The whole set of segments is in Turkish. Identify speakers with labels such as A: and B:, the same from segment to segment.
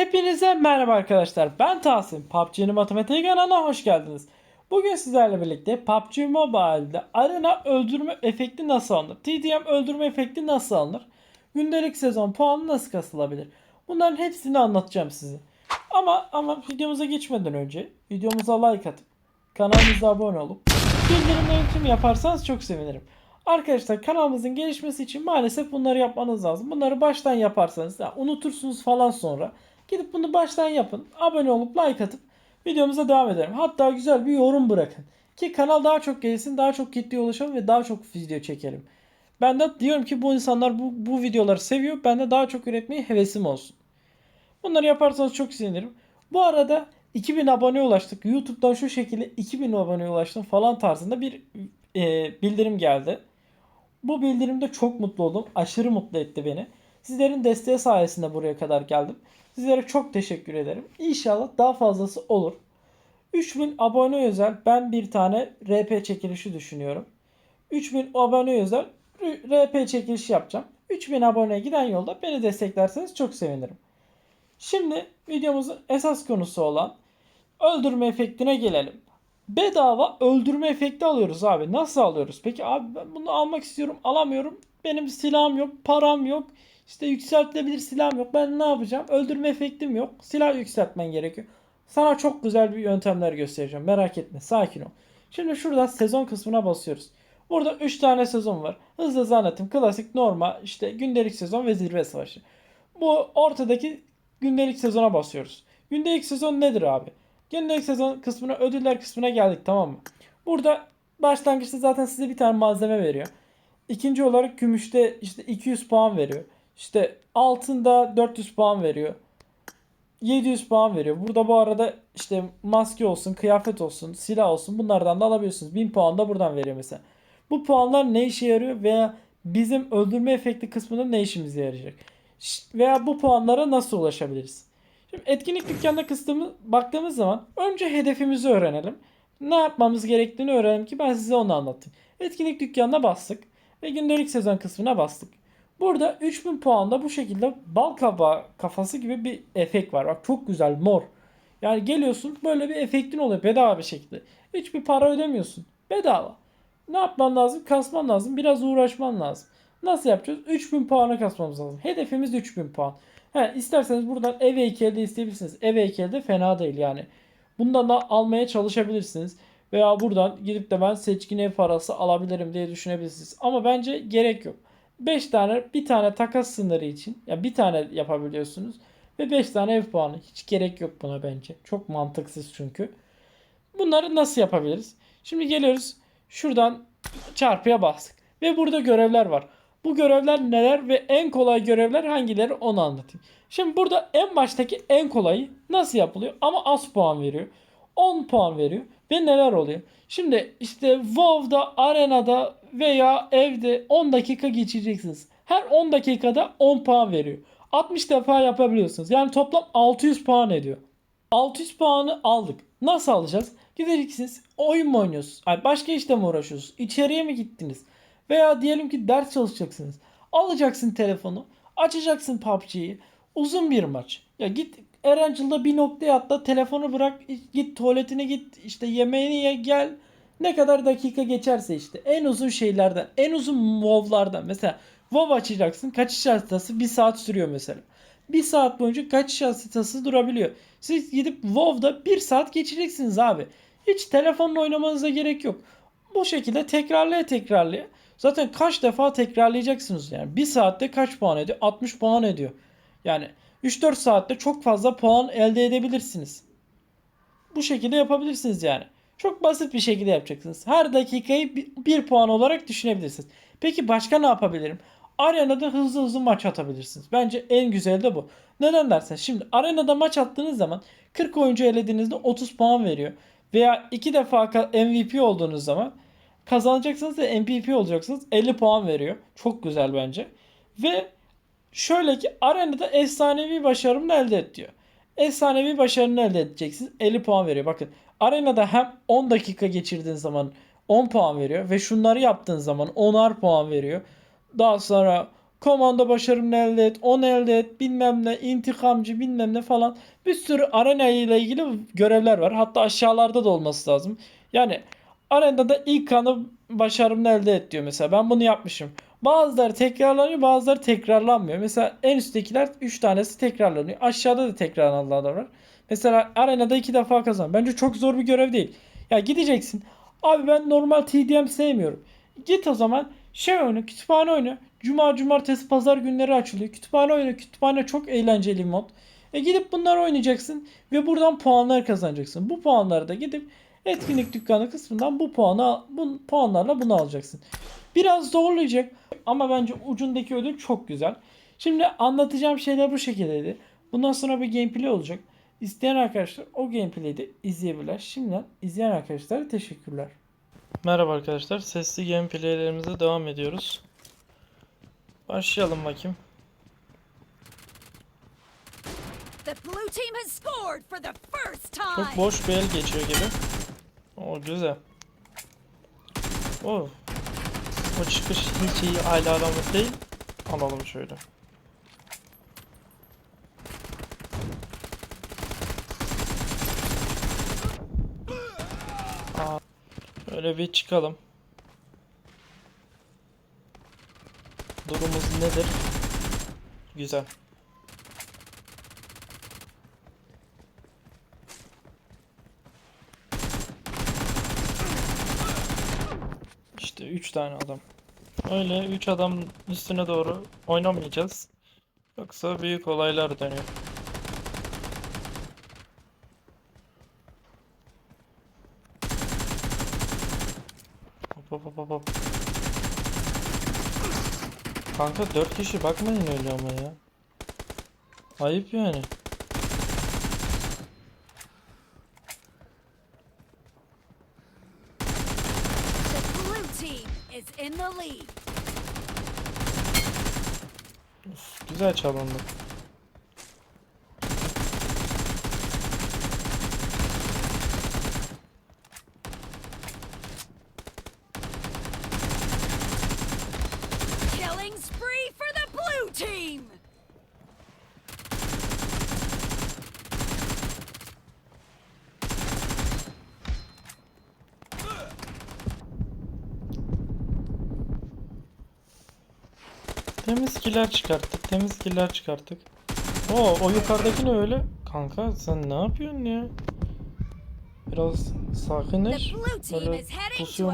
A: Hepinize merhaba arkadaşlar. Ben Tahsin. PUBG'nin matematik kanalına hoş geldiniz. Bugün sizlerle birlikte PUBG Mobile'de arena öldürme efekti nasıl alınır? TDM öldürme efekti nasıl alınır? Gündelik sezon puanı nasıl kasılabilir? Bunların hepsini anlatacağım size. Ama ama videomuza geçmeden önce videomuza like atıp kanalımıza abone olup bildirimleri tüm yaparsanız çok sevinirim. Arkadaşlar kanalımızın gelişmesi için maalesef bunları yapmanız lazım. Bunları baştan yaparsanız ya unutursunuz falan sonra. Gidip bunu baştan yapın. Abone olup like atıp videomuza devam edelim. Hatta güzel bir yorum bırakın. Ki kanal daha çok gelişsin, daha çok kitleye ulaşalım ve daha çok video çekelim. Ben de diyorum ki bu insanlar bu, bu videoları seviyor. Ben de daha çok üretmeye hevesim olsun. Bunları yaparsanız çok sevinirim. Bu arada 2000 aboneye ulaştık. YouTube'dan şu şekilde 2000 aboneye ulaştım falan tarzında bir e, bildirim geldi. Bu bildirimde çok mutlu oldum. Aşırı mutlu etti beni. Sizlerin desteği sayesinde buraya kadar geldim. Sizlere çok teşekkür ederim. İnşallah daha fazlası olur. 3000 abone özel ben bir tane RP çekilişi düşünüyorum. 3000 abone özel RP çekilişi yapacağım. 3000 aboneye giden yolda beni desteklerseniz çok sevinirim. Şimdi videomuzun esas konusu olan öldürme efektine gelelim. Bedava öldürme efekti alıyoruz abi. Nasıl alıyoruz? Peki abi ben bunu almak istiyorum alamıyorum. Benim silahım yok, param yok. İşte yükseltilebilir silahım yok. Ben ne yapacağım? Öldürme efektim yok. Silah yükseltmen gerekiyor. Sana çok güzel bir yöntemler göstereceğim. Merak etme. Sakin ol. Şimdi şurada sezon kısmına basıyoruz. Burada 3 tane sezon var. Hızlı anlatayım. Klasik, normal, işte gündelik sezon ve zirve savaşı. Bu ortadaki gündelik sezona basıyoruz. Gündelik sezon nedir abi? Gündelik sezon kısmına, ödüller kısmına geldik tamam mı? Burada başlangıçta zaten size bir tane malzeme veriyor. İkinci olarak gümüşte işte 200 puan veriyor. İşte altında 400 puan veriyor. 700 puan veriyor. Burada bu arada işte maske olsun, kıyafet olsun, silah olsun bunlardan da alabiliyorsunuz. 1000 puan da buradan veriyor mesela. Bu puanlar ne işe yarıyor veya bizim öldürme efekti kısmında ne işimize yarayacak? Veya bu puanlara nasıl ulaşabiliriz? Şimdi etkinlik dükkanına kıstığımız, baktığımız zaman önce hedefimizi öğrenelim. Ne yapmamız gerektiğini öğrenelim ki ben size onu anlatayım. Etkinlik dükkanına bastık ve gündelik sezon kısmına bastık. Burada 3000 puanda bu şekilde bal kabağı kafası gibi bir efekt var. Bak çok güzel mor. Yani geliyorsun böyle bir efektin oluyor bedava bir şekilde. Hiçbir para ödemiyorsun. Bedava. Ne yapman lazım? Kasman lazım. Biraz uğraşman lazım. Nasıl yapacağız? 3000 puana kasmamız lazım. Hedefimiz 3000 puan. He, isterseniz buradan ev heykeli isteyebilirsiniz. Ev heykeli de fena değil yani. Bundan da almaya çalışabilirsiniz. Veya buradan gidip de ben seçkin ev parası alabilirim diye düşünebilirsiniz. Ama bence gerek yok. 5 tane bir tane takas sınırı için ya bir tane yapabiliyorsunuz ve 5 tane ev puanı. Hiç gerek yok buna bence. Çok mantıksız çünkü. Bunları nasıl yapabiliriz? Şimdi geliyoruz şuradan çarpıya bastık ve burada görevler var. Bu görevler neler ve en kolay görevler hangileri onu anlatayım. Şimdi burada en baştaki en kolayı nasıl yapılıyor ama az puan veriyor. 10 puan veriyor ve neler oluyor? Şimdi işte WoW'da, arenada veya evde 10 dakika geçeceksiniz. Her 10 dakikada 10 puan veriyor. 60 defa yapabiliyorsunuz. Yani toplam 600 puan ediyor. 600 puanı aldık. Nasıl alacağız? Gideceksiniz oyun mu oynuyorsunuz? Ay başka işte mi uğraşıyorsunuz? İçeriye mi gittiniz? Veya diyelim ki ders çalışacaksınız. Alacaksın telefonu. Açacaksın PUBG'yi. Uzun bir maç. Ya git Erangel'da bir noktaya atla telefonu bırak git tuvaletine git işte yemeğini ye gel. Ne kadar dakika geçerse işte en uzun şeylerden en uzun WoW'lardan mesela WoW açacaksın kaçış haritası bir saat sürüyor mesela. Bir saat boyunca kaçış haritası durabiliyor. Siz gidip WoW'da bir saat geçireceksiniz abi. Hiç telefonla oynamanıza gerek yok. Bu şekilde tekrarlaya tekrarlaya. Zaten kaç defa tekrarlayacaksınız yani. Bir saatte kaç puan ediyor? 60 puan ediyor. Yani 3-4 saatte çok fazla puan elde edebilirsiniz. Bu şekilde yapabilirsiniz yani. Çok basit bir şekilde yapacaksınız. Her dakikayı 1 puan olarak düşünebilirsiniz. Peki başka ne yapabilirim? Arenada hızlı hızlı maç atabilirsiniz. Bence en güzeli de bu. Neden dersen şimdi arenada maç attığınız zaman 40 oyuncu elediğinizde 30 puan veriyor. Veya 2 defa MVP olduğunuz zaman kazanacaksınız ve MVP olacaksınız 50 puan veriyor. Çok güzel bence. Ve şöyle ki arenada efsanevi başarımını elde et diyor. Efsanevi başarını elde edeceksiniz. 50 puan veriyor. Bakın arenada hem 10 dakika geçirdiğin zaman 10 puan veriyor ve şunları yaptığın zaman 10'ar puan veriyor. Daha sonra komando başarımını elde et, onu elde et, bilmem ne, intikamcı bilmem ne falan. Bir sürü arena ile ilgili görevler var. Hatta aşağılarda da olması lazım. Yani arenada ilk kanı başarımını elde et diyor mesela. Ben bunu yapmışım. Bazıları tekrarlanıyor bazıları tekrarlanmıyor. Mesela en üsttekiler 3 tanesi tekrarlanıyor. Aşağıda da tekrarlananlar var. Mesela arenada 2 defa kazan. Bence çok zor bir görev değil. Ya gideceksin. Abi ben normal TDM sevmiyorum. Git o zaman şey oyna, kütüphane oyna. Cuma, cumartesi, pazar günleri açılıyor. Kütüphane oyna. Kütüphane çok eğlenceli mod. E gidip bunları oynayacaksın ve buradan puanlar kazanacaksın. Bu puanları da gidip etkinlik dükkanı kısmından bu puanı al- bu puanlarla bunu alacaksın. Biraz zorlayacak ama bence ucundaki ödül çok güzel. Şimdi anlatacağım şeyler bu şekildeydi. Bundan sonra bir gameplay olacak. İsteyen arkadaşlar o gameplay'i de izleyebilirler. Şimdiden izleyen arkadaşlara teşekkürler. Merhaba arkadaşlar. Sesli gameplaylerimize devam ediyoruz. Başlayalım bakayım.
B: The blue team has scored for the first time.
A: Çok boş bir el geçiyor gibi. O güzel. O. O çıkış hiç iyi aile alamet değil. Alalım şöyle. Şöyle bir çıkalım. Durumumuz nedir? Güzel. İşte 3 tane adam. Öyle 3 adam üstüne doğru oynamayacağız. Yoksa büyük olaylar dönüyor. Hop hop hop hop. Kanka 4 kişi bakmayın öyle ama ya. Ayıp yani.
B: Lead.
A: Güzel çalındı. Temiz killer çıkarttık. Temiz killer çıkarttık. Oo, o yukarıdaki ne öyle? Kanka sen ne yapıyorsun ya? Biraz sakinleş. Böyle pusuyor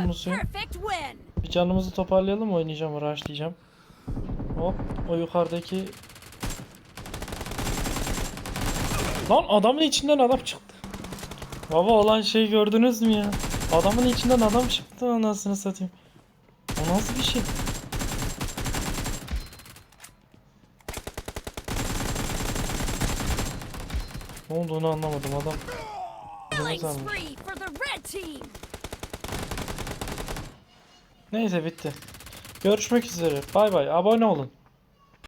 B: win.
A: Bir canımızı toparlayalım oynayacağım, rushlayacağım. Hop, o yukarıdaki... Lan adamın içinden adam çıktı. Baba olan şey gördünüz mü ya? Adamın içinden adam çıktı anasını satayım. O nasıl bir şey? Ne olduğunu anlamadım adam. Neyse bitti. Görüşmek üzere. Bay bay. Abone olun.